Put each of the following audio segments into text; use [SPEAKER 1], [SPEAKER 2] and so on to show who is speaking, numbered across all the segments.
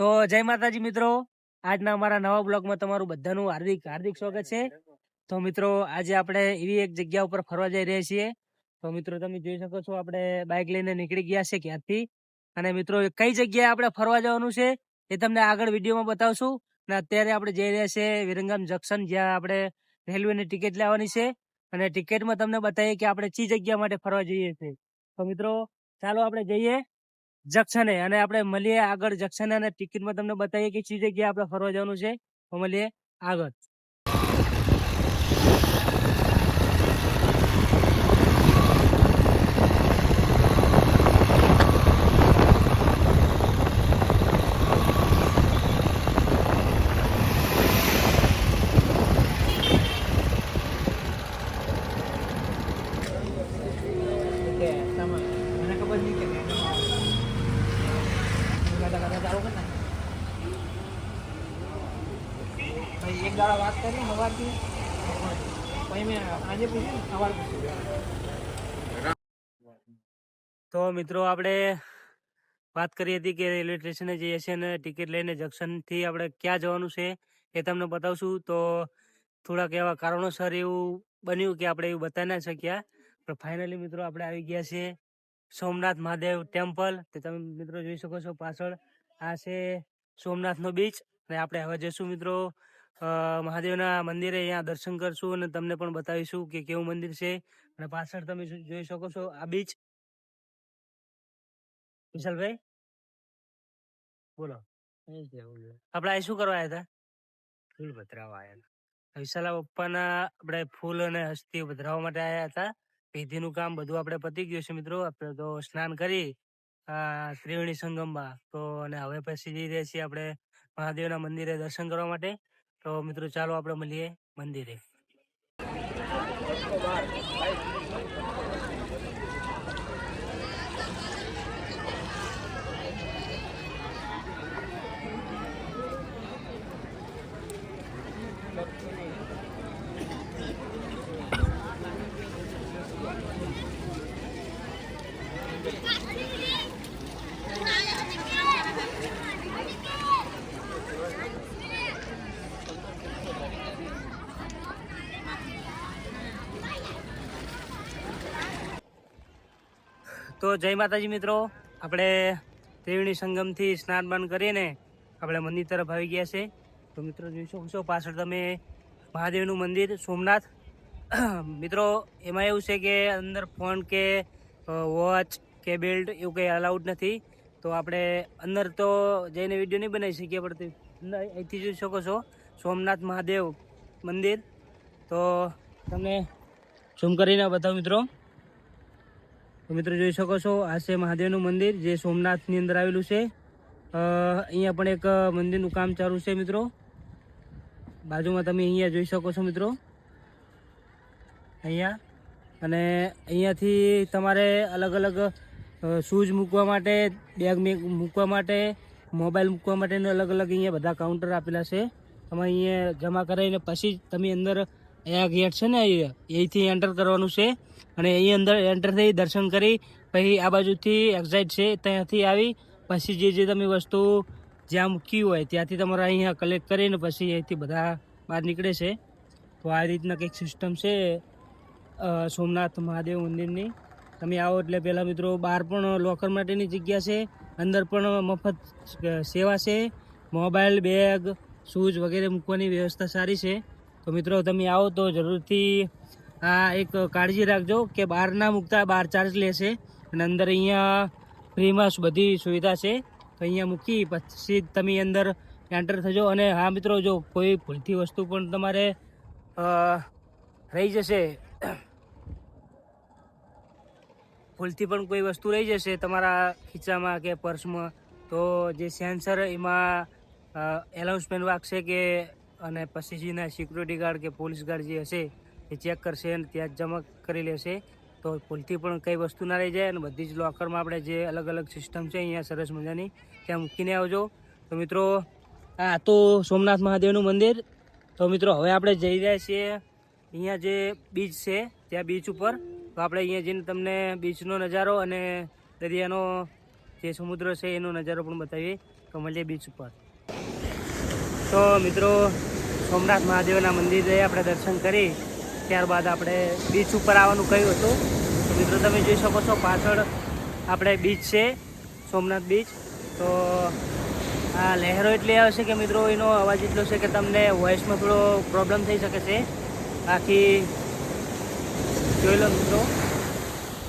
[SPEAKER 1] તો જય માતાજી મિત્રો. આજના અમારા નવા બ્લોગમાં તમારું બધાનું હાર્દિક હાર્દિક સ્વાગત છે. તો મિત્રો, આજે આપણે એવી એક જગ્યા ઉપર ફરવા જઈ રહ્યા છીએ. તો મિત્રો, તમે જોઈ શકો છો આપણે બાઇક લઈને નીકળી ગયા છે ક્યાંથી અને મિત્રો, કઈ જગ્યાએ આપણે ફરવા જવાનું છે એ તમને આગળ વિડીયોમાં બતાવશું. અને અત્યારે આપણે જઈ રહ્યા છીએ વિરંગામ જંકશન જ્યાં આપણે રેલવેની ટિકિટ લેવાની છે. અને ટિકિટમાં તમને બતાવીએ કે આપણે ચી જગ્યા માટે ફરવા જઈએ છીએ. તો મિત્રો, ચાલો આપણે જઈએ. જંકશને અને આપણે મળીએ આગળ જંકશને અને ટિકિટમાં તમને બતાવીએ કે ચી જગ્યાએ આપણે ફરવા જવાનું છે. મળીએ આગળ મને ખબર નહીં કે એક દાડા વાત કરી સવારથી પછી મેં આજે પૂછ્યું સવાર તો મિત્રો આપણે વાત કરી હતી કે રેલવે સ્ટેશને જઈએ છીએ અને ટિકિટ લઈને જંકશનથી આપણે ક્યાં જવાનું છે એ તમને બતાવશું. તો થોડાક એવા કારણોસર એવું બન્યું કે આપણે એવું બતાવી ના શક્યા. પણ ફાઇનલી મિત્રો આપણે આવી ગયા છીએ સોમનાથ મહાદેવ ટેમ્પલ. તે તમે મિત્રો જોઈ શકો છો પાછળ આ છે સોમનાથનો બીચ અને આપણે હવે જઈશું મિત્રો મહાદેવના મંદિરે અહીંયા દર્શન કરશું અને તમને પણ બતાવીશું કે કેવું મંદિર છે. અને પાછળ તમે જોઈ શકો છો આ બીચ. વિશાલભાઈ? બોલો. આપણે શું કરવા આવ્યા હતા? ફૂલ પધરાવવા આવ્યા હતા વિશાલા પપ્પાના આપણે ફૂલ અને હસ્તી પધરાવવા માટે આવ્યા હતા. વિધિનું કામ બધું આપણે પતી ગયું છે મિત્રો. આપણે તો સ્નાન કરી ત્રિવેણી સંગમમાં તો અને હવે પછી જઈ રહ્યા છીએ આપણે મહાદેવના મંદિરે દર્શન કરવા માટે. તો મિત્રો ચાલો આપણે મળીએ મંદિરે. તો જય માતાજી મિત્રો. આપણે ત્રિવેણી સંગમથી સ્નાન બાન કરીને આપણે મંદિર તરફ આવી ગયા છે. તો મિત્રો જોઈ શકો છો પાછળ તમે મહાદેવનું મંદિર, સોમનાથ. મિત્રો, એમાં એવું છે કે અંદર ફોન કે વોચ કે બેલ્ટ એવું કંઈ અલાઉડ નથી. તો આપણે અંદર તો જઈને વીડિયો નહીં બનાવી શકીએ, પણ અહીંથી જોઈ શકો છો, સોમનાથ મહાદેવ મંદિર. તો તમને ઝૂમ કરીને બધા મિત્રો. મિત્રો જોઈ શકો છો, આ છે મહાદેવનું મંદિર જે સોમનાથની અંદર આવેલું છે. અહીંયા પણ એક મંદિરનું કામ ચાલુ છે મિત્રો. બાજુમાં તમે અહીંયા જોઈ શકો છો મિત્રો. અહીંયા. અને અહીંયાથી તમારે અલગ અલગ શૂઝ મૂકવા માટે, બેગ મૂકવા માટે, મોબાઈલ મૂકવા માટેનું અલગ અલગ અહીંયા બધા કાઉન્ટર આપેલા છે. તમે અહીંયા જમા કરાવીને પછી તમે અંદર અહીંયા ગેટ છે ને અહીંથી એન્ટર કરવાનું છે. અને અહીં અંદર એન્ટર થઈ દર્શન કરી, પછી આ બાજુથી એક્ઝાઇટ છે, ત્યાંથી આવી, પછી જે જે તમે વસ્તુ જ્યાં મૂકી હોય, ત્યાંથી તમારે અહીંયા કલેક્ટ કરીને પછી અહીંથી બધા બહાર નીકળે છે. તો આ રીતના કંઈક સિસ્ટમ છે સોમનાથ મહાદેવ મંદિરની. તમે આવો એટલે પહેલાં મિત્રો બહાર પણ લોકર માટેની જગ્યા છે, અંદર પણ મફત સેવા છે, મોબાઈલ, બેગ શૂઝ વગેરે મૂકવાની વ્યવસ્થા સારી છે. તો મિત્રો, તમે આવો તો જરૂરથી આ એક કાળજી રાખજો કે બહાર ના મૂકતા બહાર ચાર્જ લેશે અને અંદર અહીંયા ફ્રીમાં બધી સુવિધા છે. તો અહીંયા મૂકી, પછી તમે અંદર એન્ટર થજો અને હા મિત્રો, જો કોઈ ભૂલથી વસ્તુ પણ તમારે રહી જશે, ભૂલથી પણ કોઈ વસ્તુ રહી જશે તમારા ખીચામાં કે પર્સમાં તો જે સેન્સર એમાં એનાઉન્સમેન્ટ વાગશે કે અને પછી જેના સિક્યુરિટી ગાર્ડ કે પોલીસ ગાર્ડ જે હશે, એ ચેક કરશે અને ત્યાં જમા કરી લેશે. તો ભૂલથી પણ કઈ વસ્તુ ના રહી જાય અને બધી જ લોકરમાં આપણે જે અલગ અલગ સિસ્ટમ છે અહીંયા સરસ મજાની, ત્યાં મૂકીને આવજો. તો મિત્રો, આ તો સોમનાથ મહાદેવનું મંદિર. તો મિત્રો, હવે આપણે જઈ રહ્યા છીએ અહીંયા જે બીચ છે, ત્યાં બીચ ઉપર. તો આપણે અહીંયા જઈને તમને બીચનો નજારો અને દરિયાનો જે સમુદ્ર છે એનો નજારો પણ બતાવીએ. મળીએ બીચ ઉપર. તો મિત્રો, સોમનાથ મહાદેવના મંદિરે આપણે દર્શન કરી, ત્યારબાદ આપણે બીચ ઉપર આવવાનું કહ્યું હતું. તો મિત્રો, તમે જોઈ શકો છો, પાછળ આપણે બીચ છે, સોમનાથ બીચ તો આ લહેરો એટલી આવે છે કે મિત્રો, એનો અવાજ એટલો છે કે તમને વોઇસમાં થોડો પ્રોબ્લેમ થઈ શકે છે. બાકી જોઈ લો મિત્રો,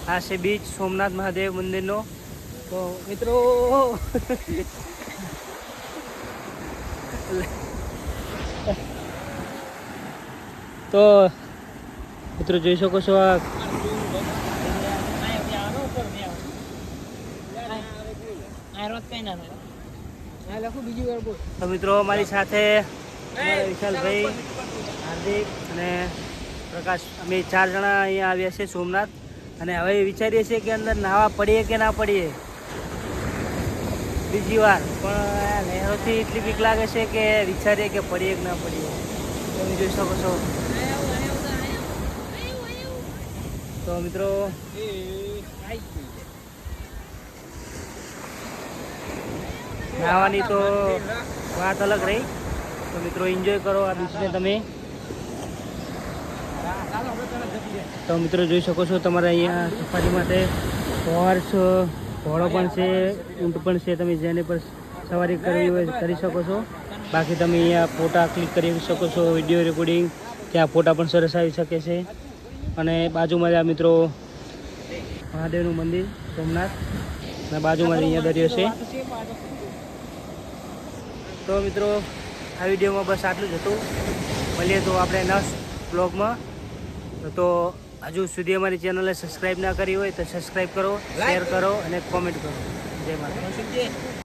[SPEAKER 1] આ છે બીચ સોમનાથ મહાદેવ મંદિરનો. તો મિત્રો તો મિત્રો જોઈ શકો છો આ તો મિત્રો મારી સાથે વિશાલભાઈ હાર્દિક અને પ્રકાશ અમે ચાર જણા અહીંયા આવ્યા છીએ સોમનાથ. અને હવે વિચારીએ છીએ કે અંદર નાવા પડીએ કે ના પડીએ. બીજી વાર. પણ નહેરોથી એટલી બીક લાગે છે કે વિચારીએ કે પડીએ કે ના પડીએ. તમે જોઈ શકો છો. તો મિત્રો નાવાની તો વાત અલગ રહી. તો મિત્રો એન્જોય કરો આ બીચને તમે. તો મિત્રો, જોઈ શકો છો તમારે અહીંયા સફારી માટે હોર્સ ઘોડો પણ છે, ઊંટ પણ છે, તમે જેને પર સવારી કરવી હોય કરી શકો છો. બાકી તમે અહીંયા ફોટા ક્લિક કરી શકો છો, વીડિયો રેકોર્ડિંગ ત્યાં ફોટા પણ સરસ આવી શકે છે. અને બાજુમાં આ મિત્રો મહાદેવનું મંદિર, સોમનાથ, અને બાજુમાં અહીંયા દરિયો છે. તો મિત્રો, આ વિડીયોમાં બસ આટલું જ હતું. મળીએ તો આપણે નસ બ્લોગમાં તો હજુ સુધી અમારી ચેનલને સબસ્ક્રાઈબ ના કરી હોય તો સબસ્ક્રાઈબ કરો શેર કરો. અને કોમેન્ટ કરો. જય માતા